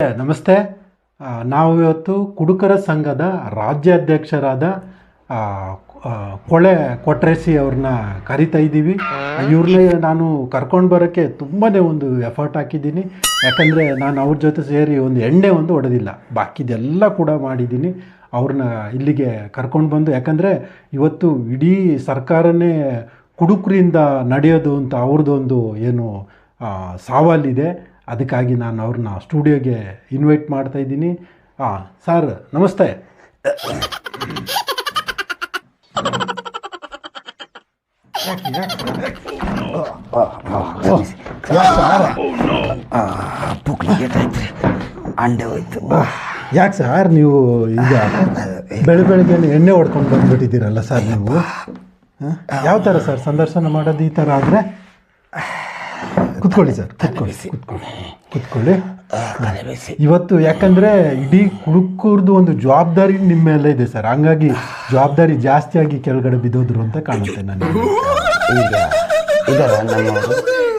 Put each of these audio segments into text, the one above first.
ನಮಸ್ತೆ. ನಾವು ಇವತ್ತು ಕುಡುಕರ ಸಂಘದ ರಾಜ್ಯಾಧ್ಯಕ್ಷರಾದ ಕೊಳೆ ಕೊಟ್ರೇಸಿ ಅವ್ರನ್ನ ಕರಿತಾ ಇದ್ದೀವಿ. ಇವ್ರನ್ನೇ ನಾನು ಕರ್ಕೊಂಡು ಬರೋಕ್ಕೆ ತುಂಬಾ ಒಂದು ಎಫರ್ಟ್ ಹಾಕಿದ್ದೀನಿ. ಯಾಕಂದರೆ ನಾನು ಅವ್ರ ಜೊತೆ ಸೇರಿ ಒಂದು ಎಣ್ಣೆ ಒಂದು ಹೊಡೆದಿಲ್ಲ ಬಾಕಿದೆಲ್ಲ ಕೂಡ ಮಾಡಿದ್ದೀನಿ. ಅವ್ರನ್ನ ಇಲ್ಲಿಗೆ ಕರ್ಕೊಂಡು ಬಂದು, ಯಾಕಂದರೆ ಇವತ್ತು ಇಡೀ ಸರ್ಕಾರನೇ ಕುಡುಕರಿಂದ ನಡೆಯೋದು ಅಂತ ಅವ್ರದ್ದೊಂದು ಏನು ಸವಾಲಿದೆ. ಅದಕ್ಕಾಗಿ ನಾನು ಅವ್ರನ್ನ ಸ್ಟುಡಿಯೋಗೆ ಇನ್ವೈಟ್ ಮಾಡ್ತಾ ಇದ್ದೀನಿ. ಹಾಂ ಸರ್, ನಮಸ್ತೆ. ಯಾಕೆ ಸರ್ ನೀವು ಈಗ ಬೆಳೆ ಬೆಳಗ್ಗೆ ಎಣ್ಣೆ ಹೊಡ್ಕೊಂಡು ಬಂದ್ಬಿಟ್ಟಿದ್ದೀರಲ್ಲ ಸರ್ ನೀವು? ಯಾವ ಥರ ಸರ್ ಸಂದರ್ಶನ ಮಾಡೋದು ಈ ಥರ ಆದರೆ? ಕುತ್ಕೊಳ್ಳಿ ಸರ್ ಕುತ್ಕೊಳ್ಳಿ. ಕುತ್ಕೊಳ್ಳಿ. ಕುತ್ಕೊಳ್ಳಿ ಇವತ್ತು ಯಾಕಂದ್ರೆ ಇಡೀ ಕುಡುಕೂರ್ದು ಒಂದು ಜವಾಬ್ದಾರಿ ನಿಮ್ಮ ಮೇಲೆ ಇದೆ ಸರ್. ಹಂಗಾಗಿ ಜವಾಬ್ದಾರಿ ಜಾಸ್ತಿಯಾಗಿ ಕೆಳಗಡೆ ಬಿದ್ದೋದ್ರು ಅಂತ ಕಾಣುತ್ತೆ ನನಗೆ. ಈಗ ಇದರ ನಮ್ಮವರು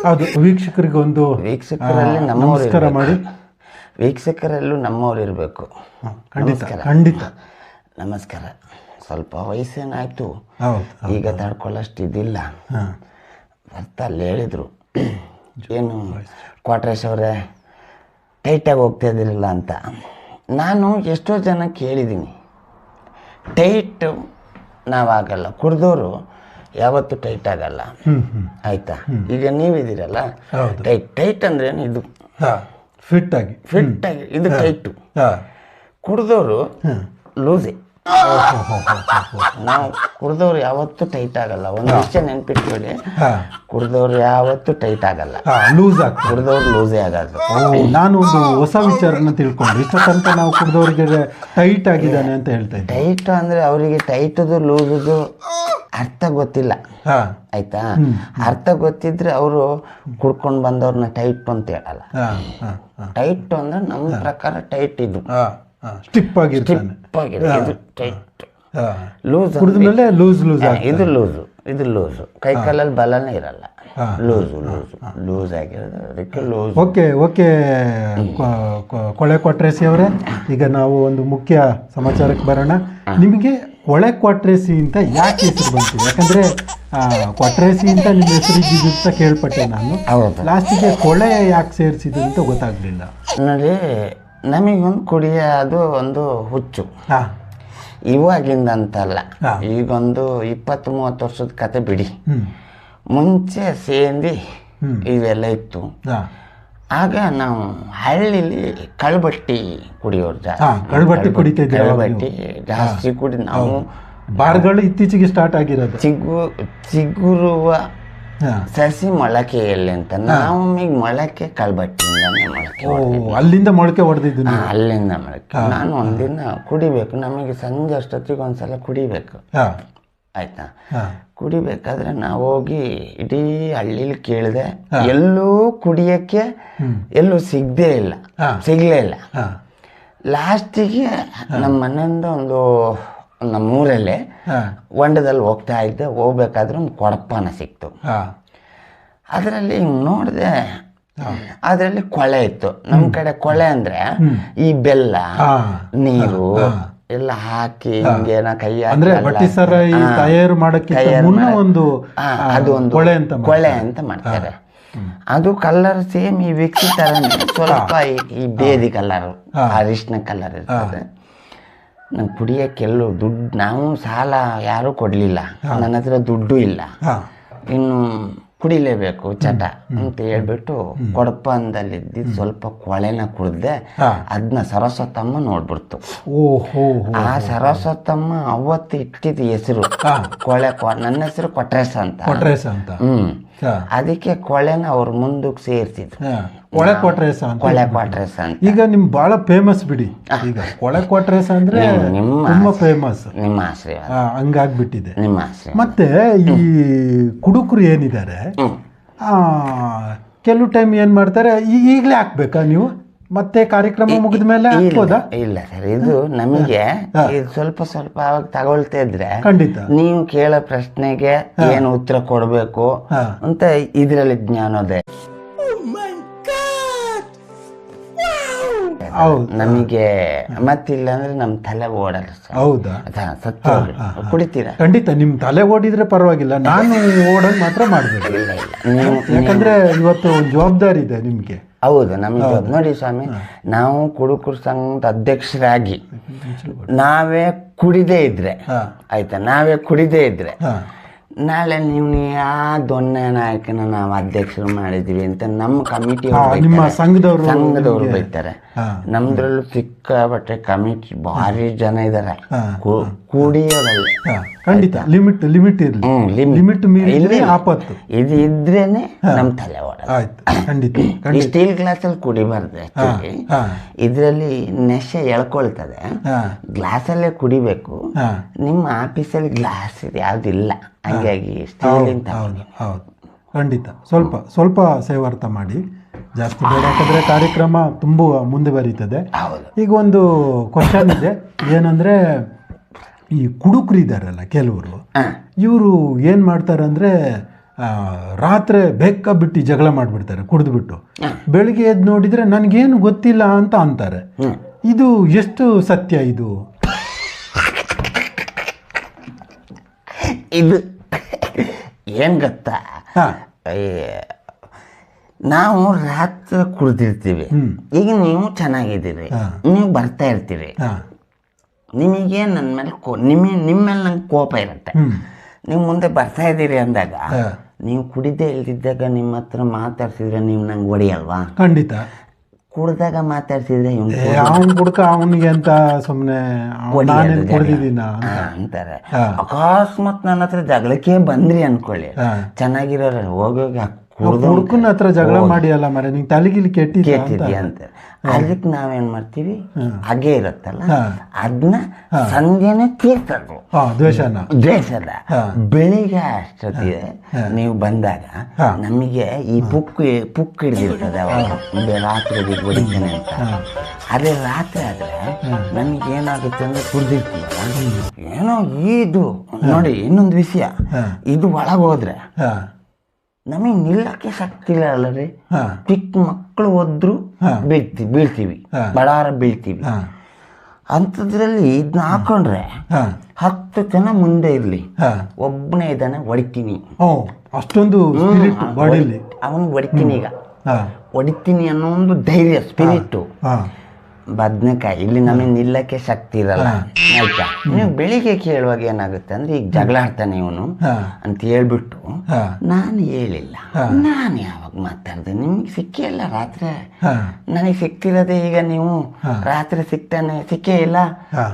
ಹೌದು ವೀಕ್ಷಕರಿಗೆ ಒಂದು ವೀಕ್ಷಕರಲ್ಲಿ ನಮಸ್ಕಾರ ಮಾಡಿ. ವೀಕ್ಷಕರಲ್ಲೂ ನಮ್ಮವ್ರು ಇರಬೇಕು. ಖಂಡಿತ ಖಂಡಿತ. ನಮಸ್ಕಾರ. ಸ್ವಲ್ಪ ವಯಸ್ಸೇನಾಯ್ತು. ಈಗ ತಡ್ಕೊಳ್ಳೋಷ್ಟು ಇದಿಲ್ಲ ಬರ್ತಾ ಅಲ್ಲಿ ಹೇಳಿದ್ರು. ಏನು ಕ್ವಾಟ್ರೇಶ್ ಅವರೇ ಟೈಟಾಗಿ ಹೋಗ್ತಾ ಇದ್ದಿರಲಿಲ್ಲ ಅಂತ. ನಾನು ಎಷ್ಟೋ ಜನ ಕೇಳಿದ್ದೀನಿ ಟೈಟ್ ನಾವಾಗಲ್ಲ ಕುಡ್ದೋರು ಯಾವತ್ತೂ ಟೈಟ್ ಆಗಲ್ಲ. ಆಯ್ತಾ? ಈಗ ನೀವಿದ್ದೀರಲ್ಲ. ಟೈಟ್ ಟೈಟ್ ಅಂದ್ರೆ ಏನು? ಇದು ಹಾಂ ಫಿಟ್ ಆಗಿ. ಫಿಟ್ ಆಗಿ ಇದು ಟೈಟು ಹಾಂ. ಕುಡ್ದೋರು ಲೂಸೆ ನಾವು ಕುಡ್ದವ್ರು ಯಾವತ್ತೂ ಟೈಟ್ ಆಗಲ್ಲ. ಒಂದು ವಿಷಯ ನೆನ್ಪಿಟ್ಕೊಳ್ಳಿ. ಕುಡ್ದವ್ರು ಯಾವತ್ತೂ ಟೈಟ್ ಆಗಲ್ಲ. ಲೂಸ್ ಆಗ್ತದೆ. ಕುಡ್ದವ್ರು ಲೂಸೇ ಆಗಲ್ಲ ನಾನು ಒಂದು ಹೊಸ ವಿಚಾರನ ತಿಳ್ಕೊಂಡೆ. ಇಷ್ಟ ತನಕ ನಾವು ಕುಡ್ದವ್ರಿಗೆ ಟೈಟ್ ಆಗಿದ್ದಾನೆ ಅಂತ ಹೇಳ್ತೇವೆ ಇದ್ದೆ. ಟೈಟ್ ಅಂದ್ರೆ ಅವರಿಗೆ ಟೈಟದು ಲೂಸದು ಅರ್ಥ ಗೊತ್ತಿಲ್ಲ. ಆಯ್ತಾ? ಅರ್ಥ ಗೊತ್ತಿದ್ರೆ ಅವರು ಕುಡ್ಕೊಂಡು ಬಂದವ್ರನ್ನ ಟೈಟ್ ಅಂತ ಹೇಳಲ್ಲ. ಟೈಟ್ ಅಂದ್ರೆ ನಮ್ಮ ಪ್ರಕಾರ ಟೈಟ್ ಇದು. ಸ್ಟಿಪ್ ಆಗಿರ್ತಾನೆ. ಲೂಸ್. ಕುಡಿದ್ಮೇಲೆ ಲೂಸ್ ಲೂಸ್ ಇದು ಲೂಸು ಇದು ಲೂಸು. ಕೈ ಕಾಲಲ್ಲಿ ಬಲನೇ ಇರಲ್ಲ. Loose loose. ಲೂಸ್ ಆಗಿರೋದು ಅದಕ್ಕೆ ಲೂಸ್. Okay okay. ಕೊಳೆ ಕೊಟ್ರೇಸಿ ಅವರೇ ಈಗ ನಾವು ಒಂದು ಮುಖ್ಯ ಸಮಾಚಾರಕ್ಕೆ ಬರೋಣ. ನಿಮಗೆ ಕೊಳೆ ಕೊಟ್ರೇಸಿ ಅಂತ ಯಾಕೆ ಹೆಸರು ಬಂತು? ಯಾಕಂದ್ರೆ ಕೊಟ್ರೇಸಿ ಅಂತ ನಿಮ್ಮ ಹೆಸರು ಇದ್ದಿದ್ದು ಅಂತ ಕೇಳ್ಪಟ್ಟೆ ನಾನು. ಲಾಸ್ಟಿಗೆ ಕೊಳೆ ಯಾಕೆ ಸೇರಿಸಿದ್ದು ಅಂತ ಗೊತ್ತಾಗ್ಲಿಲ್ಲ. ನೋಡಿ ನಮಗೊಂದು ಕುಡಿಯೋದು ಒಂದು ಹುಚ್ಚು. ಹಾಂ. ಇವಾಗಿಂದ ಅಂತಲ್ಲ. ಈಗೊಂದು ಇಪ್ಪತ್ತು ಮೂವತ್ತು ವರ್ಷದ ಕತೆ ಬಿಡಿ. ಮುಂಚೆ ಸೇಂದಿ. ಇವೆಲ್ಲ ಇತ್ತು. ಆಗ ನಾವು ಹಳ್ಳಿಲಿ ಕಳ್ಬಟ್ಟಿ ಕುಡಿಯೋರು ಜಾಸ್ತಿ ಕಳ್ಬಟ್ಟಿ ಕುಡಿತಾ ಕಳ್ಬಟ್ಟಿ ಜಾಸ್ತಿ ಕುಡಿ ನಾವು ಬಾರ್ಗಳು ಇತ್ತೀಚೆಗೆ ಸ್ಟಾರ್ಟ್ ಆಗಿರೋದು. ಚಿಗು ಚಿಗುರುವ ಹಾಂ. ಮೊಳಕೆ ಎಲ್ಲಿ ಅಂತ ನಾವು ಈಗ ಮೊಳಕೆ ಕಳ್ಬಟ್ಟಿಯಿಂದಾನೆ ಮೊಳಕೆ ಅಲ್ಲಿಂದ ಮೊಳಕೆ ಹೊಡೆದಿದ್ದು ಹಾ, ನೀವು? ಅಲ್ಲಿಂದ ಮೊಳಕೆ. ನಾನು ಒಂದಿನ ಕುಡಿಬೇಕು. ನಮಗೆ ಸಂಜೆ ಅಷ್ಟೊತ್ತಿಗೆ ಒಂದ್ಸಲ ಕುಡಿಬೇಕು. ಹಾಂ. ಆಯ್ತಾ? ಹಾಂ. ಕುಡಿಬೇಕಾದ್ರೆ ನಾವು ಹೋಗಿ ಇಡೀ ಹಳ್ಳಿಲಿ ಕೇಳಿದೆ ಎಲ್ಲೂ ಕುಡಿಯಕ್ಕೆ ಎಲ್ಲೂ ಸಿಗದೇ ಇಲ್ಲ. ಸಿಗ್ಲೇ ಇಲ್ಲ. ಹಾಂ. ಲಾಸ್ಟಿಗೆ ನಮ್ಮ ಮನೆಯಿಂದ ಒಂದು ನಮ್ಮೂರಲ್ಲೇ ಹಾಂ ಹೊಂಡದಲ್ಲಿ ಹೋಗ್ತಾ ಇದ್ದೆ ಹೋಗ್ಬೇಕಾದ್ರೆ ಒಂದು ಕೊಡಪಾನ ಸಿಕ್ತು. ಅದರಲ್ಲಿ ಅದರಲ್ಲಿ ನೋಡಿದೆ ಅದರಲ್ಲಿ ಕೊಳೆ ಇತ್ತು. ನಮ್ಮ ಕಡೆ ಕೊಳೆ ಅಂದ್ರೆ ಈ ಬೆಲ್ಲ. ನೀರು ಎಲ್ಲ ಹಾಕಿ ಹಿಂಗೇನ ಕೈ. ತಯಾರು ಮಾಡಕ್ಕಿಂತ ತಯಾರು ಮುನ್ನ ಮಾಡ- ಒಂದು ಅದು ಒಂದು ಕೊಳೆ ಅಂತ ಮಾಡ್ತಾರೆ. ಕೊಳೆ ಅಂತ ಮಾಡ್ತಾರೆ. ಅದು ಕಲರ್ ಸೇಮ್ ಈ ವ್ಯಕ್ತಿ ತರ ಸ್ವಲ್ಪ ಈ- ಈ ಬೇದಿ ಕಲರ್ ಅರಿಶಿನ ಕಲರ್ ಇರ್ತದೆ. ನಂಗೆ ಕುಡಿಯೋಕ್ಕೆಲ್ಲೂ ದುಡ್ಡು ನಾವು ಸಾಲ ಯಾರೂ ಕೊಡಲಿಲ್ಲ. ನನ್ನ ಹತ್ರ ದುಡ್ಡು ಇಲ್ಲ. ಇನ್ನು ಕುಡಿಲೇಬೇಕು ಚಟ ಅಂತ ಹೇಳ್ಬಿಟ್ಟು ಕೊಡಪಂದಲ್ಲಿ ಸ್ವಲ್ಪ ಕೊಳೆನ ಕುಡ್ದೆ ಅದನ್ನ ಸರಸ್ವತಮ್ಮ ನೋಡ್ಬಿಡ್ತು. ಆ ಸರಸ್ವತಮ್ಮ ಅವತ್ತು ಇಟ್ಟಿದ ಹೆಸರು ಕೊಳೆ ಕೊ- ನನ್ನ ಹೆಸರು ಕೊಟ್ರೇಶ ಅಂತ. ಕೊಟ್ರೇಸ ಅಂತ. ಹ್ಮ್. ಅದಕ್ಕೆ ಕೊಳೆನ ಅವ್ರ ಮುಂದಕ್ಕೆ ಸೇರ್ತಿದ್ರು. ಕೊಳೆ ಕೊಟ್ರೇಸ ಅಂತ ಕೊಳೆ ಕೊಟ್ರೆ ಅಂತ. ಈಗ ನಿಮ್ ಬಹಳ ಫೇಮಸ್ ಬಿಡಿ. ಈಗ ಕೊಳೆ ಕೊಟ್ರೇಸ ಅಂದ್ರೆ ನಿಮ್ಮ ತುಂಬಾ ಫೇಮಸ್ ನಿಮ್ಮ ಆಶ್ರಯ ಹಂಗಾಗ್ಬಿಟ್ಟಿದೆ. ನಿಮ್ಮ ಆಶ್ರಯ ಮತ್ತೆ ಈ ಕುಡುಕರು ಏನಿದ್ದಾರೆ? ಆ, ಕೆಲವು ಟೈಮ್ ಏನ್ ಮಾಡ್ತಾರೆ? ಈಗ್ಲೇ ಹಾಕ್ಬೇಕಾ ನೀವು? ಮತ್ತೆ ಕಾರ್ಯಕ್ರಮ ಮುಗಿದ ಮೇಲೆ ಇಲ್ಲ ಸರ್ ಇದು ನಮಗೆ ಇದು ಸ್ವಲ್ಪ ಸ್ವಲ್ಪ ಅವಾಗ ತಗೊಳ್ತಾ ಇದ್ರೆ ಖಂಡಿತ. ನೀವು ಕೇಳೋ ಪ್ರಶ್ನೆಗೆ ಏನು ಉತ್ತರ ಕೊಡಬೇಕು ಅಂತ ಇದರಲ್ಲಿ ಜ್ಞಾನೋದಯ ಹೌದು. ನಮಗೆ ಮತ್ತಿಲ್ಲ ಅಂದ್ರೆ ನಮ್ ತಲೆ ಓಡಲ್ಲ ಸರ್. ಹೌದಾ? ಸತ್ತು. ಕುಡಿತೀರಾ? ಖಂಡಿತ ನಿಮ್ ತಲೆ ಓಡಿದ್ರೆ ಪರವಾಗಿಲ್ಲ. ನಾನು ಓಡೋದ್ ಮಾತ್ರ ಮಾಡ್ಬೇಕು. ಇಲ್ಲ ಇಲ್ಲ. ಯಾಕಂದ್ರೆ ಇವತ್ತು ಒಂದು ಜವಾಬ್ದಾರಿ ಇದೆ ನಿಮ್ಗೆ. ಹೌದು ನಮಗೆ ನೋಡಿ ಸ್ವಾಮಿ ನಾವು ಕುಡುಕರು ಸಂಘದ ಅಧ್ಯಕ್ಷರಾಗಿ ನಾವೇ ಕುಡಿದೇ ಇದ್ರೆ. ಆಯ್ತಾ? ನಾವೇ ಕುಡಿದೇ ಇದ್ರೆ ನಾಳೆ ನೀವು ಯಾ ದೊನ್ನೆ ನಾಯಕನ ನಾವು ಅಧ್ಯಕ್ಷರು ಮಾಡಿದೀವಿ ಅಂತ ನಮ್ಮ ಕಮಿಟಿ ಸಂಘದವರು ಸಂಘದವ್ರು ಬೈತಾರೆ. ನಮ್ದ್ರಲ್ಲೂ ಸಿಕ್ಕಾಪಟ್ಟೆ ಕಮಿಟಿ ಭಾರಿ ಜನ. ಕು- ಕುಡಿಯೋದಲ್ಲಿ ಖಂಡಿತ. ಲಿಮಿಟ್ ಲಿಮಿಟ್ ಇರಲಿ. ಲಿಮಿಟ್ ಇಲ್ಲಿ ಆಪತ್ತು. ಇದು ಇದ್ರೇನೆ ನಮ್ ತಲೆ ಓಡ ಸ್ಟೀಲ್ ಗ್ಲಾಸಲ್ಲಿ ಕುಡಿಬಾರ್ದು ಆಕ್ಚುಲಿ ಹಾ ಇದರಲ್ಲಿ ನೆಶೆ ಎಳ್ಕೊಳ್ತದೆ. ಗ್ಲಾಸ್ ಗ್ಲಾಸಲ್ಲೇ ಕುಡಿಬೇಕು. ನಿಮ್ಮ ಆಫೀಸಲ್ಲಿ ಗ್ಲಾಸ್ ಇದೆ ಯಾವುದಿಲ್ಲ. ಹಂಗಾಗಿ ಸ್ಟೀಲ್ ಹೌದು ಹೌದು. ಖಂಡಿತ. ಸ್ವಲ್ಪ ಸ್ವಲ್ಪ ಸೇವಾರ್ಥ ಮಾಡಿ. ಜಾಸ್ತಿ ಬೇಡ. ಯಾಕಂದ್ರೆ ಕಾರ್ಯಕ್ರಮ ತುಂಬ ಮುಂದುವರಿತದೆ ಹೌದು. ಈಗ ಒಂದು ಕ್ವಶನ್ ಇದೆ. ಏನಂದ್ರೆ ಈ ಕುಡುಕರು ಇದ್ದಾರಲ್ಲ ಕೆಲವರು ಇವರು ಏನು ಮಾಡ್ತಾರೆ ಅಂದರೆ ರಾತ್ರಿ ಬೆಕ್ಕ ಬಿಟ್ಟು ಜಗಳ ಮಾಡಿಬಿಡ್ತಾರೆ ಕುಡಿದ್ಬಿಟ್ಟು. ಬೆಳಿಗ್ಗೆ ಎದ್ದು ನೋಡಿದರೆ ನನಗೇನು ಗೊತ್ತಿಲ್ಲ ಅಂತ ಅಂತಾರೆ. ಇದು ಎಷ್ಟು ಸತ್ಯ ಇದು? ಇದು ಏನ್ ಗೊತ್ತಾ? ನಾವು ರಾತ್ರಿ ಕುಡ್ದಿರ್ತೀವಿ ಈಗ ನೀವು ಚೆನ್ನಾಗಿದ್ದೀರಿ. ನೀವು ಬರ್ತಾ ಇರ್ತೀರಿ. ನಿಮಗೆ ನನ್ನ ಮೇಲೆ ಕೋ ನಿಮ್ಮ ನಿಮ್ಮ ಮೇಲೆ ನಂಗೆ ಕೋಪ ಇರುತ್ತೆ. ನೀವು ಮುಂದೆ ಬರ್ತಾ ಇದ್ದೀರಿ ಅಂದಾಗ. ನೀವು ಕುಡಿದೇ ಇಲ್ದಿದ್ದಾಗ ನಿಮ್ಮ ಹತ್ರ ಮಾತಾಡ್ಸಿದ್ರೆ ನೀವು ನಂಗೆ ಹೊಡಿಯಲ್ವಾ? ಖಂಡಿತ. ಕುಡ್ದಾಗ ಮಾತಾಡ್ಸಿದ್ರೆ ಅವನ್ ಕುಡ್ಕ ಅವನಿಗೆ ಅಂತ ಸುಮ್ಮನೆ ಅಂತಾರೆ. ಅಕಸ್ಮಾತ್ ನನ್ನ ಹತ್ರ ಜಗಳಕ್ಕೆ ಬಂದ್ರಿ ಅನ್ಕೊಳ್ಳಿ. ಚೆನ್ನಾಗಿರೋ ಚೆನ್ನಾಗಿರೋರು ಹೋಗೋಗಿ ಹುಡುಕನ ಹತ್ರ ಜಗಳ ಮಾಡಿ ಅಲ್ಲ ಮರೆ ನಿಂಗೆ ತಲೆಗಿಲಿ ಕೆಟ್ಟಿ ಅಂತ. ಅದಕ್ಕೆ ನಾವೇನ್ ಮಾಡ್ತೀವಿ? ಹಾಗೆ ಇರುತ್ತಲ್ಲ ಅದನ್ನ ಸಂಜೆನೆ ತೀರ್ತದು ಹಾ ದ್ವೇಷನ. ದ್ವೇಷದ. ಬೆಳಿಗ್ಗೆ ಅಷ್ಟೊತ್ತಿಗೆ ನೀವು ಬಂದಾಗ ನಮಗೆ ಈ ಪುಕ್ ಪುಕ್ ಹಿಡಿದಿರ್ತದೆ ಅವಾಗ. ರಾತ್ರಿ ಹೊಡಿತಾನೆ ಅಂತ. ಅದೇ ರಾತ್ರಿ ಆದ್ರೆ ನಮಗೆ ಏನಾಗುತ್ತೆ ಅಂದ್ರೆ ಕುಡ್ದಿರ್ತೀವಲ್ಲ? ಏನೋ ಇದು. ನೋಡಿ ಇನ್ನೊಂದು ವಿಷಯ. ಇದು ಒಳಗೆ ಹೋದ್ರೆ ಹಾ. ನಮಗೆ ನಿಲ್ಲಕ್ಕೆ ಶಕ್ತಿ ಇಲ್ಲ ಅಲ್ಲ ರೀ ಚಿಕ್ಕ ಮಕ್ಕಳು ಹೋದ್ರು ಬೀಳ್ತಿ ಬೀಳ್ತೀವಿ ಬಡಾರ ಬೀಳ್ತೀವಿ. ಅಂಥದ್ರಲ್ಲಿ ಇದನ್ನ ಹಾಕೊಂಡ್ರೆ ಹಾ. ಹತ್ತು ಜನ ಮುಂದೆ ಇರಲಿ. ಹಾ. ಒಬ್ಬನೇ ಇದನ್ನ ಹೊಡಿತೀನಿ. ಅಷ್ಟೊಂದು ಅವನು ಹೊಡಿತೀನಿ ಈಗ. ಹಾ. ಹೊಡಿತೀನಿ ಅನ್ನೋ ಒಂದು ಧೈರ್ಯ ಸ್ಪಿರಿಟ್ ಹಾ. ಬದ್ನೆಕಾಯಿ. ಇಲ್ಲಿ ನಮಗೆ ನಿಲ್ಲಕ್ಕೆ ಶಕ್ತಿ ಇರಲ್ಲ. ಆಯ್ತಾ? ನೀವು ಬೆಳಿಗ್ಗೆ ಕೇಳುವಾಗ ಏನಾಗುತ್ತೆ ಅಂದ್ರೆ ಈಗ ಜಗಳ ಆಡ್ತಾನೆ ಇವನು ಅಂತ ಹೇಳ್ಬಿಟ್ಟು ನಾನು ಹೇಳಿಲ್ಲ. ನಾನು ಯಾವಾಗ ಮಾತಾಡ್ದೆ ನಿಮ್ಗೆ ಸಿಕ್ಕೇ ಇಲ್ಲ ರಾತ್ರಿ. ಹಾ. ನನಗೆ ಸಿಕ್ತಿರೋದೇ ಈಗ ನೀವು ರಾತ್ರಿ ಸಿಕ್ತಾನೆ ಸಿಕ್ಕೇ ಇಲ್ಲ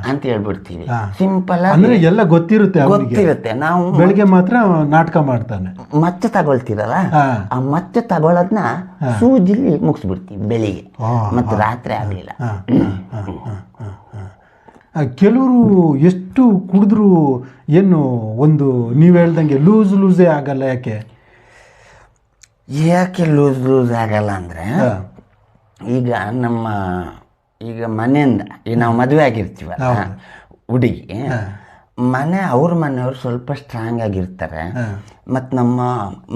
ಅಂತ ಹೇಳ್ಬಿಡ್ತೀವಿ. ಸಿಂಪಲ್ ಅಂದ್ರೆ ಎಲ್ಲ ಗೊತ್ತಿರುತ್ತೆ ಗೊತ್ತಿರುತ್ತೆ. ನಾವು ಬೆಳಿಗ್ಗೆ ಮಾತ್ರ ನಾಟಕ ಮಾಡ್ತಾನೆ. ಮತ್ತೆ ತಗೊಳ್ತೀರಲ್ಲ? ಆ ಮತ್ತೆ ತಗೊಳ್ಳೋದನ್ನ ಸೂಜಿಲಿ ಮುಗಿಸ್ಬಿಡ್ತೀವಿ ಬೆಳಿಗ್ಗೆ. ಮತ್ತೆ ರಾತ್ರಿ ಆಗ್ಲಿಲ್ಲ. ಕೆಲವರು ಎಷ್ಟು ಕುಡಿದ್ರು ಏನು ಒಂದು ನೀವು ಹೇಳ್ದಂಗೆ ಲೂಸ್ ಲೂಸೇ ಆಗಲ್ಲ ಯಾಕೆ? ಯಾಕೆ ಲೂಸ್ ಲೂಸ್ ಆಗಲ್ಲ ಅಂದರೆ ಈಗ ನಮ್ಮ ಈಗ ಮನೆಯಿಂದ ಈಗ ನಾವು ಮದುವೆ ಆಗಿರ್ತೀವ ಹುಡುಗಿ. ಮನೆ ಅವ್ರ ಮನೆಯವರು ಸ್ವಲ್ಪ ಸ್ಟ್ರಾಂಗ್ ಆಗಿರ್ತಾರೆ. ಮತ್ತು ನಮ್ಮ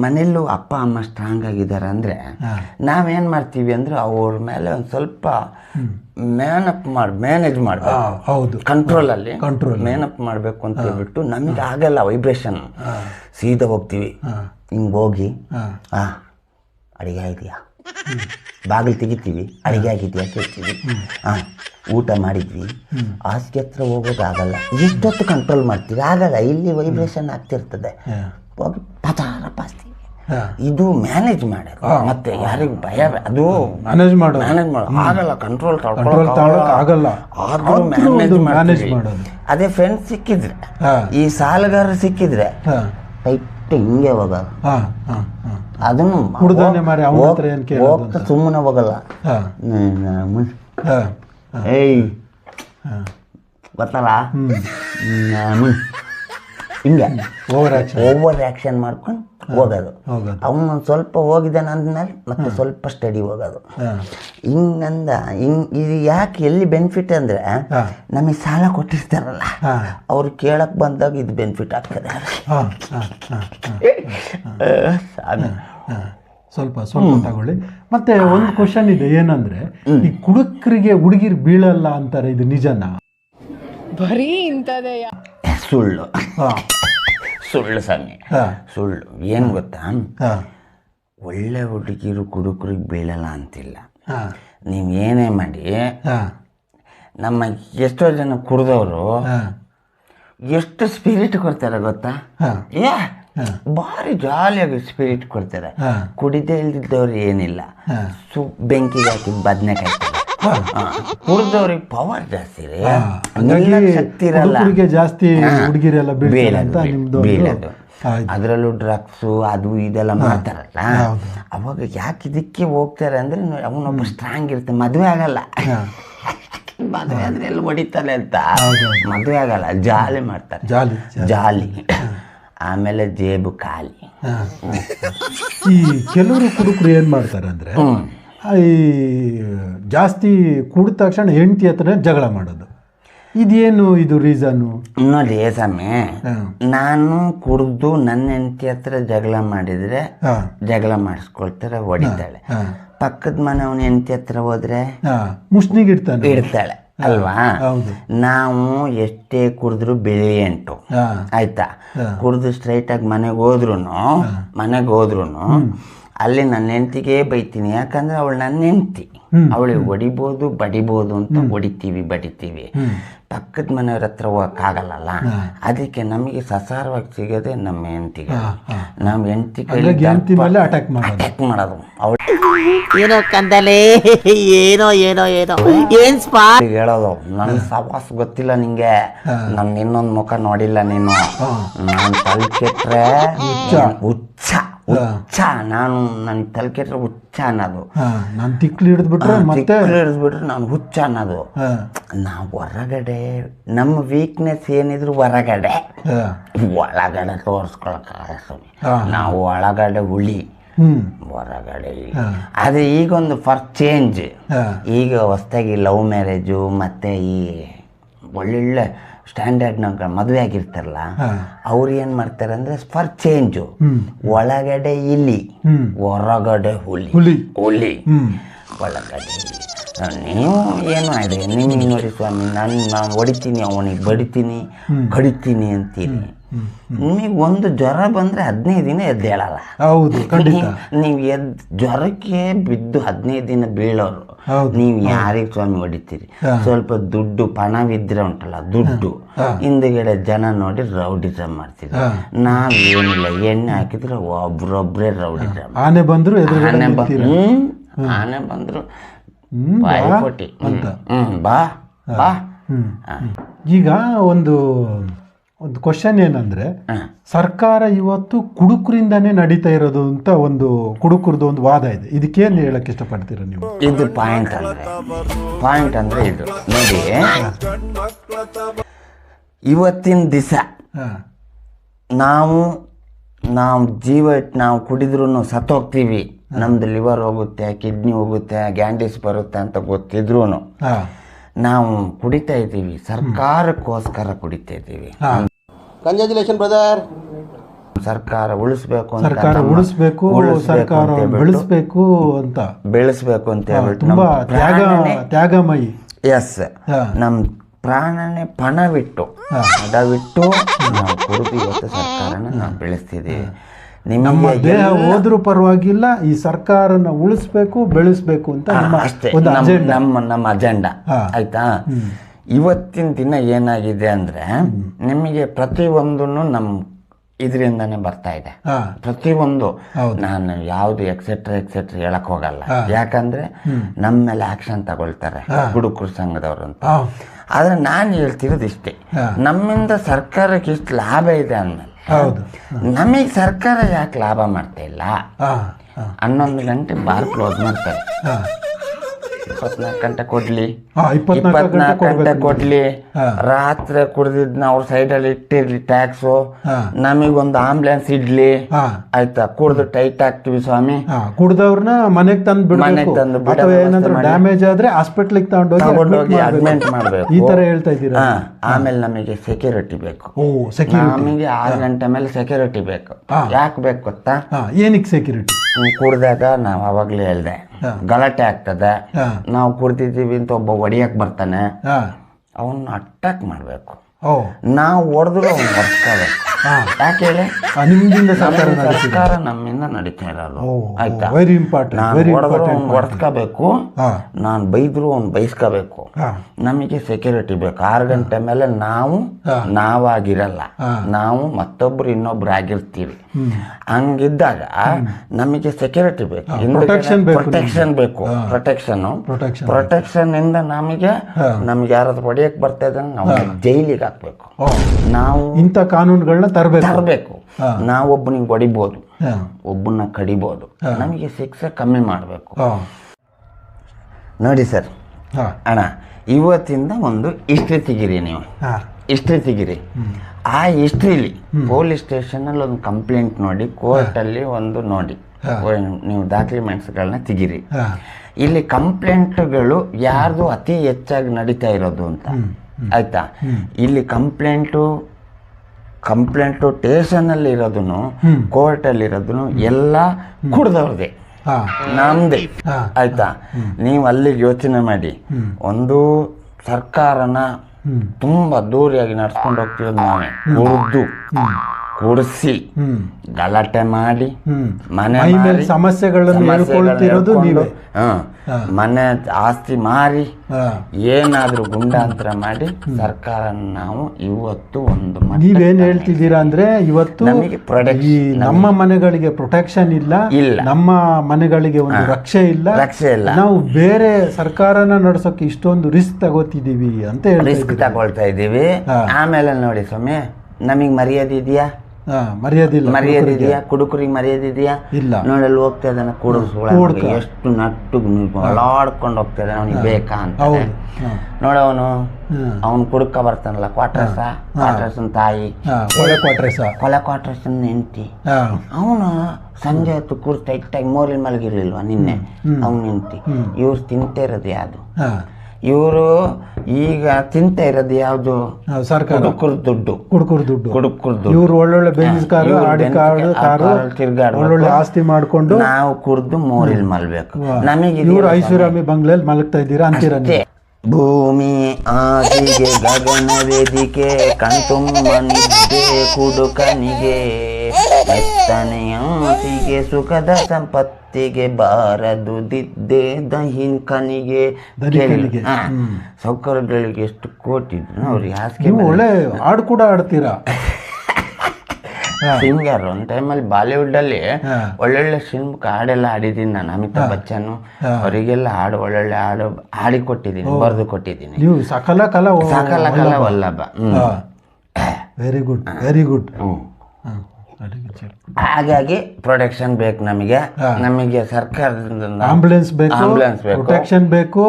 ಮನೆಯಲ್ಲೂ ಅಪ್ಪ ಅಮ್ಮ ಸ್ಟ್ರಾಂಗ್ ಆಗಿದ್ದಾರೆ ಅಂದರೆ ನಾವೇನು ಮಾಡ್ತೀವಿ ಅಂದರೆ ಅವ್ರ ಮೇಲೆ ಒಂದು ಸ್ವಲ್ಪ ಮ್ಯಾನಪ್ ಮಾಡಿ ಮ್ಯಾನೇಜ್ ಮಾಡಬೇಕು. ಹೌದು. ಕಂಟ್ರೋಲಲ್ಲಿ ಕಂಟ್ರೋಲ್ ಮ್ಯಾನಪ್ ಮಾಡಬೇಕು ಅಂತ ಹೇಳ್ಬಿಟ್ಟು ನಮಗೆ ಆಗಲ್ಲ ವೈಬ್ರೇಷನ್ ಸೀದಾ ಹೋಗ್ತೀವಿ. ಹಿಂಗೆ ಹೋಗಿ. ಹಾ. ಅಡಿಗೆ ಆಗಿದೆಯಾ? ಬಾಗಿಲು ತೆಗಿತೀವಿ ಅಡುಗೆ ಆಗಿದೆಯಾ ಕೇಳ್ತೀವಿ ಹಾ ಊಟ ಮಾಡಿದ್ವಿ. ಹಾಸಿಗೆ ಹತ್ರ ಹೋಗೋದಾಗಲ್ಲ ಎಷ್ಟೊತ್ತು ಕಂಟ್ರೋಲ್ ಮಾಡ್ತೀವಿ ಆಗಲ್ಲ ಇಲ್ಲಿ ವೈಬ್ರೇಷನ್ ಆಗ್ತಿರ್ತದೆ. ಹೋಗಿ ಪಚಾರ ಪಾಸ್ತೀವಿ ಇದು ಮ್ಯಾನೇಜ್ ಮಾಡೋದು. ಮತ್ತೆ ಯಾರಿಗೂ ಭಯ ಅದು ಮ್ಯಾನೇಜ್ ಮಾಡೋದು. ಮ್ಯಾನೇಜ್ ಮಾಡೋ ಆಗಲ್ಲ ಕಂಟ್ರೋಲ್ ಆಗಲ್ಲ. ಮ್ಯಾನೇಜ್ ಮಾಡೋದು. ಅದೇ ಫ್ರೆಂಡ್ಸ್ ಸಿಕ್ಕಿದ್ರೆ ಈ ಸಾಲಗಾರ ಸಿಕ್ಕಿದ್ರೆ ಹಾ. ಟೈಟ್ ಹಿಂಗೆ ಹೋಗೋದು ಹಾ ಹಾ ಹಾ. ಅದನ್ನು ಹೋಗ್ತಾ ಸುಮ್ಮನೆ ಹೋಗಲ್ಲ. ಏಯ್. ಹಾ. ಗೊತ್ತಲ್ಲ? ಹಿಂಗೆ ಓವರ್ ಆಕ್ಷನ್ ಓವರ್ ಆಕ್ಷನ್ ಮಾಡ್ಕೊಂಡು ಹೋಗೋದು. ಅವನು ಸ್ವಲ್ಪ ಹೋಗಿದ್ದಾನೆ ಅಂದ್ಮೇಲೆ ಮತ್ತೆ ಸ್ವಲ್ಪ ಸ್ಟಡಿ ಹೋಗೋದು. ಹಾ. ಹಿಂಗಂದ ಹಿಂಗ್ ಇದು ಯಾಕೆ ಎಲ್ಲಿ ಬೆನಿಫಿಟ್ ಅಂದ್ರೆ ನಮಗೆ ಸಾಲ ಕೊಟ್ಟಿರ್ತಾರಲ್ಲ ಹಾ. ಅವ್ರು ಕೇಳಕ್ ಬಂದಾಗ ಇದು ಬೆನಿಫಿಟ್ ಆಗ್ತದೆ. ಹಾ ಹಾ ಹಾ ಹಾ ಸ್ವಾಮಿ ಸ್ವಲ್ಪ ಸ್ವಲ್ಪ ತಗೊಳ್ಳಿ. ಮತ್ತೆ ಒಂದು ಕ್ವಶನ್ ಇದೆ ಏನಂದ್ರೆ ಈ ಕುಡುಕರಿಗೆ ಹುಡುಗಿರ್ ಬೀಳಲ್ಲ ಅಂತಾರೆ ಇದು ನಿಜನಾ? ಬರೀ ಇಂಥದೇ ಸುಳ್ಳು. ಹಾ. ಸುಳ್ಳು ಹಾ. ಸುಳ್ಳು. ಏನು ಗೊತ್ತಾ? ಒಳ್ಳೆ ಹುಡುಗಿರು ಕುಡುಕರಿಗೆ ಬೀಳಲ್ಲ ಅಂತಿಲ್ಲ. ನೀವು ಏನೇ ಮಾಡಿ ನಮ್ಮ ಎಷ್ಟೋ ಜನ ಕುಡ್ದವರು ಎಷ್ಟು ಸ್ಪಿರಿಟ್ ಕೊಡ್ತಾರೆ ಗೊತ್ತಾ? ಯಾ ಏ ಭಾರಿ ಜಾಲಿಯಾಗಿ ಸ್ಪಿರಿಟ್ ಕೊಡ್ತಾರೆ. ಹಾ. ಕುಡಿದೇ ಇಲ್ದಿದ್ದವ್ರು ಏನಿಲ್ಲ. ಹಾ. ಸು ಬೆಂಕಿಗೆ ಹಾಕಿ ಬದನೆಕಾಯಿ. ಕುಡ್ದವ್ರಿಗೆ ಪವರ್ ಜಾಸ್ತಿ ರೀ. ಹಂಗಾಗಿ ಶಕ್ತಿ ಇರಲ್ಲ. ಹುಡುಗರಿಗೆ ಜಾಸ್ತಿ. ಹುಡುಗಿರೆಲ್ಲ ನಿಮ್ದು ಒಂದು- ಬೀಳೋದು. ಅದರಲ್ಲೂ ಡ್ರಗ್ಸು ಅದು ಇದೆಲ್ಲ ಮಾಡ್ತಾರಲ್ಲ. ಅವಾಗ ಯಾಕೆ ಇದಕ್ಕೆ ಹೋಗ್ತಾರೆ ಅಂದ್ರೆ ಅವನೊಬ್ಬ ಸ್ಟ್ರಾಂಗ್ ಇರುತ್ತೆ ಮದುವೆ ಆಗಲ್ಲ. ಮದುವೆ ಆದರೆ ಎಲ್ಲಿ ಹೊಡಿತಾನೆ ಅಂತ? ಮದುವೆ ಆಗಲ್ಲ ಜಾಲಿ ಮಾಡ್ತಾರೆ. ಜಾಲಿ ಜಾಲಿ. ಆಮೇಲೆ ಜೇಬು ಖಾಲಿ. ಈ ಕೆಲವರು ಕುಡುಕರು ಏನ್ ಮಾಡ್ತಾರೆ ಅಂದ್ರೆ ಈ ಜಾಸ್ತಿ ಕುಡಿದ ತಕ್ಷಣ ಹೆಂಡತಿ ಹತ್ರ ಜಗಳ ಮಾಡೋದು. ಇದೇನು ಇದು ರೀಸನ್ನು ನೋಡಿ ಸ್ವಾಮಿ ನಾನು ಕುಡಿದು ನನ್ನ ಹೆಂಡತಿ ಹತ್ರ ಜಗಳ ಮಾಡಿದ್ರೆ ಜಗಳ ಮಾಡಿಸ್ಕೊಳ್ತಾರೆ ಹೊಡಿತಾಳೆ. ಪಕ್ಕದ ಪಕ್ಕದ ಮನೆಯವನ ಹೆಂಡತಿ ಹತ್ರ ಹೋದ್ರೆ ಮುಷ್ಣಿಗೆ ಇಡ್ತಾನೆ. ಇಡ್ತಾಳೆ ಅಲ್ವಾ? ನಾವು ಎಷ್ಟೇ ಕುಡಿದ್ರು ಬೆಳೆ ಎಂಟು. ಆಯ್ತಾ? ಕುಡಿದು ಸ್ಟ್ರೈಟಾಗಿ ಮನೆಗೆ ಹೋದ್ರು ಮನೆಗೆ ಹೋದ್ರು ಅಲ್ಲಿ ನನ್ನ ಹೆಂಡತಿಗೆ ಬೈತೀನಿ. ಯಾಕಂದ್ರೆ ಅವಳು ನನ್ನ ಹೆಂಡತಿ. ಅವಳಿಗೆ ಹೊಡಿಬೋದು ಬಡಿಬೋದು ಅಂತ ಹೊಡಿತೀವಿ ಬಡಿತೀವಿ. ಪಕ್ಕದ ಮನೆಯವ್ರ ಹತ್ರ ಹೋಗಕ್ಕಾಗಲ್ಲ ಅದಕ್ಕೆ ನಮಗೆ ಸಸಾರವಾಗಿ ಸಿಗೋದೇ ನಮ್ಮ ಹೆಂಡತಿಗೆ ನಮ್ಮ ಹೆಂಡತಿ ಅಟ್ಯಾಕ್ ಮಾಡೋದು. ಅವಳು ಏನೋ ಕಂದಲೇ ಏನೋ ಏನೋ ಏನೋ. ಏನ್ ಸ್ಪಾ ಹೇಳೋದು ನನ್ನ ಸವಾಸ್ ಗೊತ್ತಿಲ್ಲ ನಿಂಗೆ. ನನ್ನ ಇನ್ನೊಂದು ಮುಖ ನೋಡಿಲ್ಲ ನೀನು. ನಾನು ತಲೆ ಕೆಟ್ರೆ ಹುಚ್ಚ. ಹುಚ್ಚ ನಾನು ನನ್ನ ತಲೆ ಕೆಟ್ಟರೆ ಹುಚ್ಚ ಅನ್ನೋದು. ನಾನು ತಿಕ್ಲಿ ಹಿಡಿದ್ಬಿಟ್ರೆ ಮತ್ತೆ ಹಿಡಿದ್ಬಿಟ್ರೆ ನಾನು ಹುಚ್ಚ ಅನ್ನೋದು. ನಾವು ಹೊರಗಡೆ ನಮ್ಮ ವೀಕ್ನೆಸ್ ಏನಿದ್ರು ಹೊರಗಡೆ. ಒಳಗಡೆ ತೋರಿಸ್ಕೊಳಕ್ಕಾಗಲ್ಲ ಸ್ವಾಮಿ. ನಾವು ಒಳಗಡೆ ಹುಳಿ ಹೊರಗಡೆ ಆದರೆ ಆದ್ರೆ ಈಗ ಒಂದು ಫರ್ ಚೇಂಜ್ ಈಗ ಹೊಸ್ದಾಗಿ ಲವ್ ಮ್ಯಾರೇಜು ಮತ್ತೆ ಈ ಒಳ್ಳೊಳ್ಳೆ ಸ್ಟ್ಯಾಂಡರ್ಡ್ನಾಗ ಮದುವೆ ಆಗಿರ್ತಾರಲ್ಲ. ಅವ್ರು ಏನು ಮಾಡ್ತಾರೆ ಅಂದರೆ ಫಾರ್ ಚೇಂಜು ಒಳಗಡೆ ಇಲ್ಲಿ ಹೊರಗಡೆ ಹುಲಿ. ಹುಲಿ. ಹುಲಿ. ಒಳಗಡೆ ನೀವು ಏನು ಇದೆ ನಿಮಗೆ ನೋಡಿ ಸ್ವಾಮಿ ನಾನು ನಾನು ಹೊಡಿತೀನಿ ಅವನಿಗೆ ಬಡಿತೀನಿ ಕಡಿತೀನಿ ಅಂತೀನಿ. ನಿಮಗೆ ಒಂದು ಜ್ವರ ಬಂದರೆ ಹದಿನೈದು ದಿನ ಎದ್ದೇಳಲ್ಲ ಹೌದು ನೀವು ಎದ್ ಜ್ವರಕ್ಕೆ ಬಿದ್ದು ಹದಿನೈದು ದಿನ ಬೀಳೋರು. ಹೌದು. ನೀವು ಯಾರಿಗೆ ಸ್ವಾಮಿ ಹೊಡಿತೀರಿ? ಸ್ವಲ್ಪ ದುಡ್ಡು ಪಣವಿದ್ರೆ ಉಂಟಲ್ಲ ದುಡ್ಡು. ಹಿಂದುಗಡೆ ಜನ ನೋಡಿ ರೌಡಿಸಮ್ ಮಾಡ್ತೀರಿ. ನಾವೇನಿಲ್ಲ ಎಣ್ಣೆ ಹಾಕಿದ್ರೆ ಒಬ್ರೊಬ್ರೇ ರೌಡಿಸಮ್ ಆನೆ ಬಂದ್ರು ಆನೆ ಬ ಆನೆ ಬಂದ್ರು. ಬಾಯಿ ಬಾ ಕೊಟ್ಟಿ ಬಾ. ಈಗ ಒಂದು ಒಂದು ಕ್ವಶನ್ ಏನಂದ್ರೆ ಸರ್ಕಾರ ಇವತ್ತು ಕುಡುಕರಿಂದಾನೇ ನಡೀತಾ ಇರೋದು ಅಂತ ಒಂದು ಕುಡುಕರದು ಒಂದು ವಾದ ಇದೆ. ಇದಕ್ಕೇನು ಹೇಳಕ್ ಇಷ್ಟಪಡ್ತೀರಾ ನೀವು? ಇದು ಪಾಯಿಂಟ್ ಅಂದ್ರೆ ಪಾಯಿಂಟ್ ಅಂದ್ರೆ ಇದು. ನೋಡಿ ಇವತ್ತಿನ ದಿಸ ನಾವು ನಾವು ಜೀವ ಇಟ್ಟು ನಾವು ಕುಡಿದ್ರೂ ಸತ್ತೋಗ್ತೀವಿ. ನಮ್ದು ಲಿವರ್ ಹೋಗುತ್ತೆ ಕಿಡ್ನಿ ಹೋಗುತ್ತೆ ಗ್ಯಾಂಡಿಸ್ ಬರುತ್ತೆ ಅಂತ ಗೊತ್ತಿದ್ರು ನಾವು ಕುಡಿತಾ ಇದ್ದೀವಿ. ಸರ್ಕಾರಕ್ಕೋಸ್ಕರ ಕುಡಿತಾ ಇದ್ದೀವಿ. ಕಂಗ್ರ್ಯಾಚುಲೇಷನ್ ಬ್ರದರ್ ಸರ್ಕಾರ ಉಳಿಸ್ಬೇಕು ಅಂತ ಸರ್ಕಾರ ನಮ್ಮ- ಉಳಿಸ್ಬೇಕು ಉಳಿಸ್ಬೇಕು ಸರ್ಕಾರ ಅಂತ ಹೇಳ್ಬಿಟ್ಟು ಬೆಳೆಸ್ಬೇಕು ಅಂತ. ಬೆಳೆಸ್ಬೇಕು ಅಂತ ಹೇಳ್ಬಿಟ್ಟು ತುಂಬಾ ನಮ್ಮ ತ್ಯಾಗ ತ್ಯಾಗಮಯಿ. ಎಸ್ ನಮ್ ನಮ್ಮ ಪ್ರಾಣನೇ ಪಣವಿಟ್ಟು ಬಿಟ್ಟು ನಾವು ಕುಡಿದು ಇವತ್ತು ಸರ್ಕಾರನ ನಾವು ಬೆಳೆಸ್ತಿದ್ದೀವಿ. ನಿಮ್ಮ ನಿಮಗೆ ದೇಹ ಹೋದ್ರೂ ಪರವಾಗಿಲ್ಲ ಈ ಸರ್ಕಾರನ ಉಳಿಸ್ಬೇಕು ಬೆಳೆಸ್ಬೇಕು ಅಂತ ನಮ್ಮ ಅಷ್ಟೇ. ಒಂದು ನಮ್ಮ ಅಜೆಂಡಾ ನಮ್ಮ ನಮ್ಮ ಅಜೆಂಡಾ ಆಯ್ತಾ? ಇವತ್ತಿನ ದಿನ ಏನಾಗಿದೆ ಅಂದ್ರೆ ನಿಮಗೆ ಪ್ರತಿಯೊಂದನ್ನು ನಮ್ಮ ಇದರಿಂದನೇ ಬರ್ತಾ ಇದೆ. ಪ್ರತಿಯೊಂದು. ನಾನು ಯಾವುದು ಎಕ್ಸೆಟ್ರಾ ಎಕ್ಸೆಟ್ರಾ ಹೇಳಕ್ ಹೋಗಲ್ಲ. ಯಾಕಂದ್ರೆ ನಮ್ಮ ಮೇಲೆ ಆಕ್ಷನ್ ತಗೊಳ್ತಾರೆ ಹುಡುಗರ ಸಂಘದವರು ಅಂತ. ಆದ್ರೆ ನಾನು ಹೇಳ್ತಿರೋದು ಇಷ್ಟೇ. ನಮ್ಮಿಂದ ಸರ್ಕಾರಕ್ಕೆ ಇಷ್ಟು ಲಾಭ ಇದೆ ಅಂದ್ಮೇಲೆ ಹೌದು. ನಮಗೆ ಸರ್ಕಾರ ಯಾಕೆ ಲಾಭ ಮಾಡ್ತಾ ಇಲ್ಲ? ಹನ್ನೊಂದು ಗಂಟೆ ಬಾರ್ ಕ್ಲೋಸ್ ಮಾಡ್ತಾರೆ. ಇಪ್ಪತ್ನಾಲ್ಕು ಗಂಟೆ ಕೊಡ್ಲಿ. ಹಾ, 24 ಗಂಟೆ ಇಪ್ಪತ್ನಾಲ್ಕು ಗಂಟೆ ಕೊಡ್ಲಿ. ರಾತ್ರಿ ಕುಡ್ದಿದ್ನ ಅವ್ರ ಅಲ್ಲಿ ಇಟ್ಟಿರ್ಲಿ ಟ್ಯಾಕ್ಸು ನಮಗ್ ನಮಗೊಂದು ಆಂಬುಲೆನ್ಸ್ ಇಡ್ಲಿ. ಆಯ್ತಾ? ಕುಡ್ದು ಟೈಟ್ ಆಗ್ತೀವಿ ಸ್ವಾಮಿ. ಕುಡ್ದವ್ರನ್ನ ಮನೆಗ್ ತಂದು ಮನೆಗ್ ತಂದು ಏನಾದ್ರು ಡ್ಯಾಮೇಜ್ ಆದ್ರೆ ಹಾಸ್ಪಿಟ್ಲಿಗೆ ತಗೊಂಡೋಗಿ ಅಡ್ಮಿಟ್ ಮಾಡ್ಬೇಕು. ಈ ತರ ಹೇಳ್ತಾ ಇದ್ದೀರಾ? ಆಮೇಲೆ ನಮಗೆ ಸೆಕ್ಯೂರಿಟಿ ಬೇಕು. ನಮಗೆ ಆರು ಗಂಟೆ ಮೇಲೆ ಸೆಕ್ಯೂರಿಟಿ ಬೇಕು. ಯಾಕೆ ಬೇಕು ಗೊತ್ತಾ? ಏನಕ್ಕೆ ಸೆಕ್ಯೂರಿಟಿ ಕುಡ್ದಾಗ ನಾವು ಅವಾಗ್ಲೇ ಹೇಳ್ದೆ. ಗಲಾಟೆ ಆಗ್ತದೆ ನಾವು ಕುಡ್ದಿದ್ದೀವಿ ಅಂತ ಒಬ್ಬ ಒಡಿಯಕ್ ಬರ್ತಾನೆ ಅವನ್ನ ಅಟ್ಯಾಕ್ ಮಾಡಬೇಕು. ನಾವು ಹೊಡೆದ್ರು ಅವ್ನು ಹೊಡ್ಸ್ಕೋಬೇಕು ಹಾ ಯಾಕೆ ಹೇಳಿ? ಸರ್ಕಾರ ನಮ್ಮಿಂದ ನಡೀತಾ ಇರೋದು ಆಯ್ತಾ? ವೆರಿ ಇಂಪಾರ್ಟೆಂಟ್ ನಾನು ವೆರಿ ಇಂಪಾರ್ಟೆಂಟ್ ಅವ್ನು ಹೊಡ್ಸ್ಕೋಬೇಕು ನಾನು ಬೈದ್ರು ಅವ್ನು ಬೈಸ್ಕೋಬೇಕು. ನಮಗೆ ಸೆಕ್ಯೂರಿಟಿ ಬೇಕು. ಆರು ಗಂಟೆ ಮೇಲೆ ನಾವು. ನಾವಾಗಿರಲ್ಲ. ನಾವು ಮತ್ತೊಬ್ರು ಇನ್ನೊಬ್ರು ಆಗಿರ್ತೀವಿ. ಹಂಗಿದ್ದಾಗ ನಮಗೆ ಸೆಕ್ಯೂರಿಟಿ ಬೇಕು. ಪ್ರೊಟೆಕ್ಷನ್ ಬೇಕು ಪ್ರೊಟೆಕ್ಷನ್ ಪ್ರೊಟೆಕ್ಷನ್ ಇಂದ ನಮಗೆ. ನಮ್ಗೆ ಯಾರಾದ್ರೂ ಪಡೆಯಕ್ ಬರ್ತಾ ಇದ್ರೆ ನಾವು ಜೈಲಿಗೆ ಹಾಕ್ಬೇಕು. ನಾವು ಇಂಥ ಕಾನೂನುಗಳನ್ನ ತರಬೇಕು. ತರಬೇಕು. ನಾವು ಒಬ್ಬನಿಗೆ ಹೊಡಿಬೋದು ಒಬ್ಬನ ಕಡಿಬೋದು ನಮಗೆ ಶಿಕ್ಷೆ ಕಮ್ಮಿ ಮಾಡಬೇಕು. ನೋಡಿ ಸರ್. ಅಣ್ಣ ಇವತ್ತಿಂದ ಒಂದು ಹಿಸ್ಟ್ರಿ ತೆಗಿರಿ ನೀವು. ಹಿಸ್ಟ್ರಿ ತೆಗಿರಿ. ಆ ಹಿಸ್ಟ್ರಿಲಿ ಪೊಲೀಸ್ ಸ್ಟೇಷನಲ್ಲಿ ಒಂದು ಕಂಪ್ಲೇಂಟ್ ನೋಡಿ ಕೋರ್ಟಲ್ಲಿ ಒಂದು ನೋಡಿ. ನೀವು ಡಾಕ್ಯುಮೆಂಟ್ಸ್ಗಳನ್ನ ತೆಗಿರಿ. ಇಲ್ಲಿ ಕಂಪ್ಲೇಂಟ್ಗಳು ಯಾರ್ದು ಅತಿ ಹೆಚ್ಚಾಗಿ ನಡೀತಾ ಇರೋದು ಅಂತ. ಆಯ್ತಾ? ಇಲ್ಲಿ ಕಂಪ್ಲೇಂಟು ಕಂಪ್ಲೇಂಟು ಸ್ಟೇಷನಲ್ಲಿ ಇರೋದನ್ನು ಕೋರ್ಟಲ್ಲಿ ಇರೋದನ್ನು ಎಲ್ಲ ಕುಡ್ದವ್ರದೆ ಹಾ. ನಮ್ದೆ. ಆಯ್ತಾ? ನೀವು ಅಲ್ಲಿ ಯೋಚನೆ ಮಾಡಿ. ಒಂದು ಸರ್ಕಾರನ. ತುಂಬಾ ದೂರಿಯಾಗಿ ನಡ್ಸ್ಕೊಂಡು ಹೋಗ್ತಿರೋದು ನಾವೇ. ಕುಡ್ದು ಕುಡಿಸಿ ಗಲಾಟೆ ಮಾಡಿ ಹ್ಮ್. ಮನೆ ಸಮಸ್ಯೆಗಳನ್ನು ಹೇಳ್ಕೊಳ್ತಿರೋದು ನೀವೇ. ಮನೆ ಆಸ್ತಿ ಮಾರಿ ಏನಾದ್ರೂ ಗುಂಡಾಂತರ ಮಾಡಿ ಸರ್ಕಾರ ನಾವು ಇವತ್ತು ಒಂದು ನೀವೇನ್ ಹೇಳ್ತಿದ್ದೀರಾ ಅಂದ್ರೆ ಇವತ್ತು ಈ ನಮ್ಮ ಮನೆಗಳಿಗೆ ಪ್ರೊಟೆಕ್ಷನ್ ಇಲ್ಲ ಇಲ್ಲ. ನಮ್ಮ ಮನೆಗಳಿಗೆ ಒಂದು ರಕ್ಷೆ ಇಲ್ಲ. ರಕ್ಷೆ ಇಲ್ಲ. ನಾವು ಬೇರೆ ಸರ್ಕಾರನ ನಡೆಸೋಕೆ ಇಷ್ಟೊಂದು ರಿಸ್ಕ್ ತಗೋತಿದೀವಿ ಅಂತ ಹೇಳಿ ರಿಸ್ಕ್. ತಗೊಳ್ತಾ ಇದ್ದೀವಿ. ಆಮೇಲೆ ನೋಡಿ ಸ್ವಾಮಿ ನಮಗೆ ಮರ್ಯಾದೆ ಇದೆಯಾ? ಮರ್ಯಾದಿಲ್ಲ ಮರ್ಯಾದೆ ಇದೆಯಾ? ಕುಡುಕರಿಗೆ ಮರ್ಯಾದೆ ಇದೆಯಾ? ಇಲ್ಲ. ನೋಡಲ್ಲಿ ಹೋಗ್ತಾ ಇದ್ದಾನೆ ಕುಡಿಸ್ಕೊಳ ಎಷ್ಟು ನಟ್ಟು ಒಳಾಡ್ಕೊಂಡು ಹೋಗ್ತಾ ಇದ್ದಾನೆ ಅವನಿಗೆ ಬೇಕಾ ಅಂತ. ನೋಡವನು. ಅವನು ಕುಡುಕ ಬರ್ತಾನಲ್ಲ ಕ್ವಾರ್ಟರ್ಸ ಕ್ವಾಟ್ರಸ್ ತಾಯಿ. ಕೊಲೆ ಕ್ವಾಟ್ರಸ್ ಕೊಲೆ ಕ್ವಾರ್ಟರ್ಸನ್ ಹೆಂಡತಿ. ಅವನು ಸಂಜೆ ಹೊತ್ತು ಕೂರ್ತ ಇಟ್ಟಾಗಿ ಮೋರಿಲ್ ಮಲಗಿರ್ಲಿಲ್ವಾ ನಿನ್ನೆ? ಅವನು ಹೆಂಡತಿ. ಇವ್ರು ತಿಂತಾ ಇರೋದು ಯಾವುದು ಇವರು ಈಗ ತಿಂತಾ ಇರೋದು ಯಾವುದು? ಸರ್ಕಾರ. ಕುಡುಕರ ದುಡ್ಡು. ಕುಡ್ಕುರ್ ದುಡ್ಡು. ಕುಡುಕರ ದುಡ್ಡು. ಇವ್ರು ಒಳ್ಳೊಳ್ಳೆ ಬೆಂಜ್ ಕಾರು ಇವ್ರು ಆಡಿ ಕಾರು ಕಾರು ಕಾರಲ್ಲಿ ಒಳ್ಳೊಳ್ಳೆ ಆಸ್ತಿ ಮಾಡ್ಕೊಂಡು ನಾವು ಕುರ್ದು ಮೋರಿಲ್ ಮಲ್ಬೇಕು. ನಮಗೆ ಇವ್ರು ಐಷಾರಾಮಿ ಬಂಗ್ಲೆಯಲ್ಲಿ ಮಲಗ್ತಾ ಇದ್ದೀರಾ ಅಂತೀರ ಭೂಮಿ ಆದಿಗೆ ಗಗನ ವೇದಿಕೆ ಕಣ್ತುಂಬ ನಿದ್ದೆ ಕುಡುಕನಿಗೆ ಸುಖದ ಸುಖದ ಸಂಪತ್ತಿಗೆ ಬಾರದು ದಿದ್ದೆ ದಹಿನ್ ಕನಿಗೆ. ಸೌಕರ್ಯಗಳಿಗೆ ಎಷ್ಟು ಕೋಟಿ ಅವ್ರಿಗೆ ಹಾಸಿಗೆ ಒಳ್ಳೆ ಹಾಡು ಕೂಡ ಆಡ್ತೀರಾ ಸಿಂಗರ್ ಒಂದ್ ಟೈಮಲ್ಲಿ ಬಾಲಿವುಡ್ ಅಲ್ಲಿ. ಒಳ್ಳೊಳ್ಳೆ ಸಿನಿಮಾ ಹಾಡೆಲ್ಲ ಆಡಿದ್ದೀನಿ ನಾನು. ಅಮಿತಾಬ್ ಬಚ್ಚನ್ ಅವರಿಗೆಲ್ಲ ಹಾಡು ಒಳ್ಳೊಳ್ಳೆ ಹಾಡು ಹಾಡಿ ಕೊಟ್ಟಿದ್ದೀನಿ ಬರೆದು ಕೊಟ್ಟಿದ್ದೀನಿ. ಸಕಲ ಕಲಾ ಸಕಲ ಕಲ Vallabh. Very good very good. ಹಾಗಾಗಿ ಪ್ರೊಟೆಕ್ಷನ್ ಬೇಕು ನಮಗೆ. ನಮಗೆ ಸರ್ಕಾರದಿಂದ ಆಂಬುಲೆನ್ಸ್ ಬೇಕು ಆಂಬುಲೆನ್ಸ್ ಬೇಕು. ಪ್ರೊಟೆಕ್ಷನ್ ಬೇಕು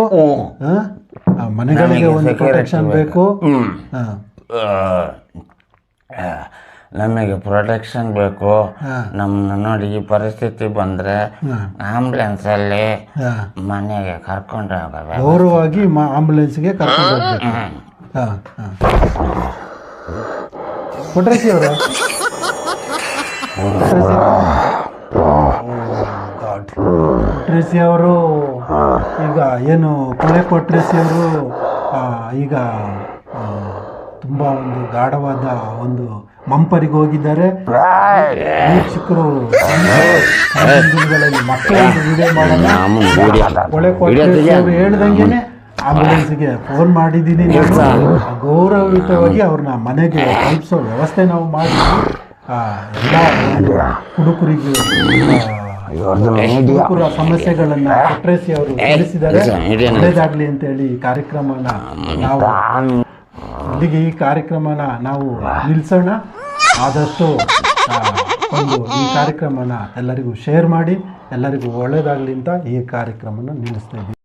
ಮನೆಗಳಿಗೆ ಒಂದು ಪ್ರೊಟೆಕ್ಷನ್ ಬೇಕು. ನಮಗೆ ಪ್ರೊಟೆಕ್ಷನ್ ಬೇಕು. ನಮ್ಮ ನಮ್ಮನ್ನ ನೋಡಿ ಈ ಪರಿಸ್ಥಿತಿ ಬಂದ್ರೆ ಆಂಬುಲೆನ್ಸ್ ಅಲ್ಲಿ ಹಾ. ಮನೆಗೆ ಕರ್ಕೊಂಡು ಹೋಗಬೇಕು ಗೌರವವಾಗಿ ಆಂಬುಲೆನ್ಸ್ಗೆ ಕರ್ಕೊಂಡು ಹೋಗ್ಬೇಕು. ಕೊಟ್ರೇಸಿ ಅವರ? ಕೊಟ್ರೇಸಿ ಅವರು ಈಗ ಏನು ಕೊಳೆ ಕೊಟ್ರೇಸಿ ಅವರು ಈಗ ತುಂಬ ಒಂದು ಗಾಢವಾದ ಒಂದು ಮಂಪರಿಗೆ ಹೋಗಿದ್ದಾರೆ. ವೀಕ್ಷಕರು ಮಕ್ಕಳ ವಿಡಿಯೋ ಮಾಡೋಣ. ಅವರು ಹೇಳ್ದಂಗೆನೆ ಆಂಬುಲೆನ್ಸ್ಗೆ ಫೋನ್ ಮಾಡಿದ್ದೀನಿ. ಗೌರವಯುತವಾಗಿ ಅವ್ರನ್ನ ಮನೆಗೆ ತಲುಪಿಸೋ ವ್ಯವಸ್ಥೆ ನಾವು ಮಾಡಿ ಆ, ಎಲ್ಲ ಆ, ಕುಡುಕರ ಸಮಸ್ಯೆಗಳನ್ನ ಕೊಟ್ರೇಸಿ ಅವರು ತಿಳಿಸಿದ್ದಾರೆ. ಒಳ್ಳೇದಾಗ್ಲಿ ಅಂತ ಹೇಳಿ ಈ ಕಾರ್ಯಕ್ರಮನ ನಾವು ಇಲ್ಲಿಗೆ ಈ ಕಾರ್ಯಕ್ರಮನ ನಾವು ನಿಲ್ಲಿಸೋಣ ಆದಷ್ಟು ಒಂದು ಈ ಕಾರ್ಯಕ್ರಮನ ಎಲ್ಲರಿಗೂ ಶೇರ್ ಮಾಡಿ ಎಲ್ಲರಿಗೂ ಒಳ್ಳೇದಾಗ್ಲಿ ಅಂತ ಈ ಕಾರ್ಯಕ್ರಮನ ನಿಲ್ಲಿಸ್ತಾ ಇದ್ದೀವಿ.